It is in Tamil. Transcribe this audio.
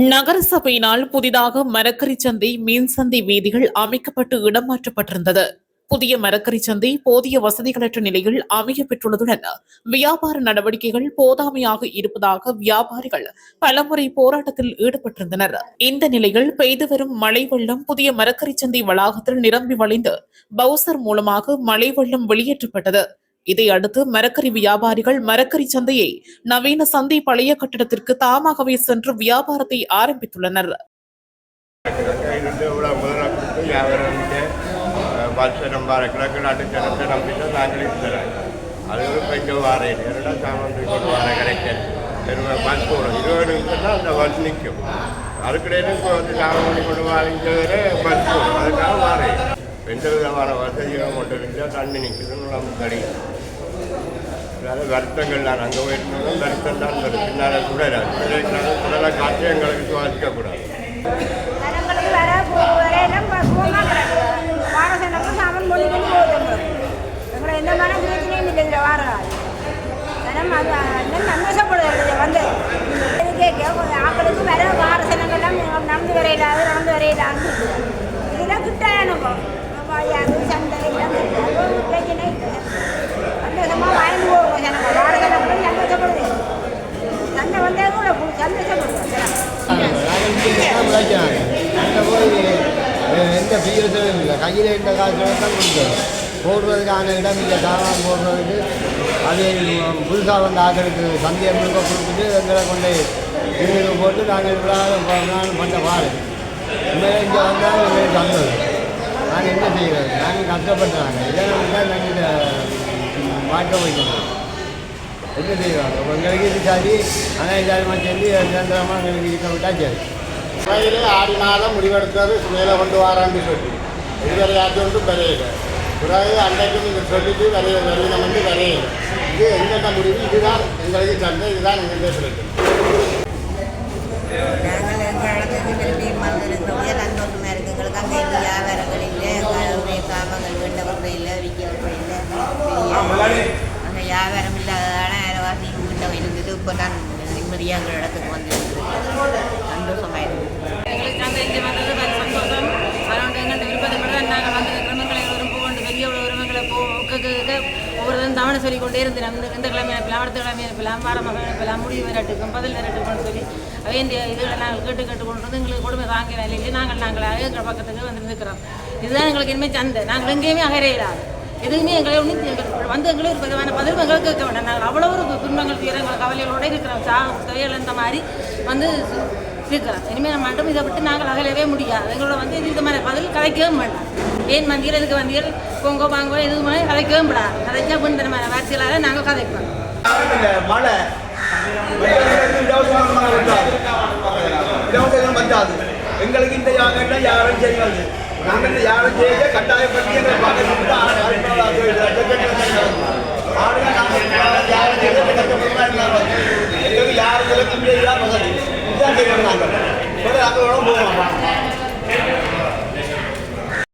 நகரசபையினால் புதிதாக மரக்கறி சந்தை மீன் சந்தை வீதிகள் அமைக்கப்பட்டு இடமாற்றப்பட்டிருந்தது. புதிய மரக்கறி சந்தை போதிய வசதிகளற்ற நிலையில் அமைய பெற்றுள்ளதுடன் வியாபார நடவடிக்கைகள் போதாமையாக இருப்பதாக வியாபாரிகள் பலமுறை போராட்டத்தில் ஈடுபட்டிருந்தனர். இந்த நிலையில் பெய்து வரும் மழை வெள்ளம் புதிய மரக்கறி சந்தை வளாகத்தில் நிரம்பி வழிந்து பவுசர் மூலமாக மழை வெள்ளம் வெளியேற்றப்பட்டது. இதையடுத்து மரக்கறி வியாபாரிகள் மரக்கறி சந்தையை நவீன சந்தை பழைய கட்டிடத்திற்கு தாமாகவே சென்று வியாபாரத்தை ஆரம்பித்துள்ளனர் இருந்து வந்து பஸ் நம்ப வர பஸ் நிற்கும் அதுக்கிடையில இப்போ வந்து பண்ணி கொண்டு வாங்கிட்டு பஸ் அதுக்காக வாரேன் எந்த விதமான வசதியும் கொண்டு இருந்தால் தண்ணி நிற்குதுன்னு நமக்கு கிடைக்கும் அதாவது வருத்தங்கள் தான் அங்கே போயிருந்தாலும் வருத்தம் தான் வரும் பின்னால் சுடராது சுடலை காற்று எங்களுக்கு சுவாசிக்கக்கூடாது எந்த மன பிரச்சனையும் வந்து கேட்க ஆக்களுக்கு வர நடந்து வரையிலாது நடந்து வரையிலான்னு இதெல்லாம் கிட்ட எனக்கு அது சந்தை எல்லாம் கிட்ட. அது ஒரு பிரச்சனை இல்லை சந்தோஷமாக வாழ்ந்து போகும் ஜனங்க வார சனங்களும் சந்தோஷப்படுது சண்டை வந்தே கூட சந்தோஷப்படுது ஜனம் உழைக்கிறாங்க அங்கே போய் எந்த பிஎஸும் இல்லை கையில் இருந்த காசு தான் கொடுத்தோம் போடுறதுக்கான இடம் இல்லை சாமான் போடுறதுக்கு அது புதுசாக வந்த ஆக்களுக்கு சந்தையை முழுக்க கொடுத்துட்டு எங்களை கொண்டு இதுக்கு போட்டு நாங்கள் இவ்வளோ நானும் பண்ண பாடு உண்மையிலே இங்கே வந்தால் எங்களுக்கு சந்தோஷம் நாங்கள் என்ன செய்கிறது நாங்கள் கஷ்டப்படுறாங்க இதெல்லாம் தான் நாங்கள் மாற்ற வைக்கணும் என்ன செய்வாங்க எங்களுக்கு இது சரி ஆனால் எல்லாருமா சேர்ந்து நிரந்தரமாக எங்களுக்கு இருக்க விட்டா சரி வயலே ஆடினாலும் முடிவெடுத்தது மேலே கொண்டு வாரான்னு சொல்லி. இதுவரை யாத்தொன்றும் வரையில பிறகு அன்றைக்கு நீங்கள் சொல்லிட்டு வரைய வரையினம் வந்து வரையில இது எங்கென்ன முடிவு. இதுதான் எங்களுக்கு சந்தை இதுதான் எங்களுக்கு சொல்லிட்டு. நாங்கள் எங்கள் இடத்துக்கு திரும்பி வந்திருக்கிறோம் சந்தோஷமாக இருக்கு எங்களுக்கு அங்கே வியாபாரங்கள் இல்லை எங்களுடைய காமங்கள் வேண்ட இல்லை இல்லை. அங்கே வியாபாரம் இல்லாததான வீட்டை இருந்தது இப்போ தான் நிம்மதியாக எங்கள் இடத்துக்கு வந்து சந்தோஷமாக இருக்குது எங்களுக்கு சந்தை இங்கே வந்தது very சந்தோஷம் அதோட எங்கள்கிட்ட விருப்பத்தை மட்டும் தான் நாங்கள் வந்து கிழமைகளை விரும்ப கொண்டு வெளியே உள்ள உரிமைகளை போ ஒவ்வொருத்தரும் சொல்லி கொண்டே இருந்து அந்த இந்த கிழமை அனுப்பலாம் அடுத்த கிழமை அனுப்பலாம் வாரமாக அனுப்பலாம் முடிவு விரட்டுக்கும் பதில் விரட்டுக்கும்னு சொல்லி வேண்டிய இதுகளை நாங்கள் கேட்டு கேட்டு கொண்டு வந்து எங்களுக்கு கொடுமை தாங்கிற நிலையிலே நாங்கள் நாங்கள் எங்கள் பக்கத்துக்கு வந்து நிற்கிறோம் இதுதான் எங்களுக்கு இனிமேல் சந்தை. நாங்கள் எங்கேயுமே அகரையிடாது. எதுவுமே எங்களை ஒன்றும் எங்களுக்கு வந்து எங்களுக்கு ஒரு விதமான பதில் எங்களுக்கு கேட்க வேண்டாம். நாங்கள் அவ்வளோ ஒரு துன்பங்கள் துயரங்கள் கவலைகளோடு இருக்கிறோம். சா துவையல் இந்த மாதிரி வந்து இருக்கிறோம். இனிமேல் நம்ம மட்டும் இதை விட்டு நாங்கள் அகலவே முடியாது. எங்களோட வந்து இது இந்த மாதிரி பதில் கலைக்கவே மாட்டோம் ஏன் வந்தீர்கள் இதுக்கு வந்தீர்கள் போங்கோ வாங்கோ எதுவுமே கதைக்கவும் கூடாது. கதைச்சா புண்பெருமான வார்த்தைகளாக நாங்கள் கதைப்போம். மழை. எங்களுக்கு இந்த யாகம் யாரும் செய்யாது. நாங்கள் யாரும் செய்ய கட்டாயப்படுத்தி எங்களை பார்க்கணும் யாரும் யாரும் செய்யலாம் வசதி. இதான் நாங்கள் அதோட போகலாம்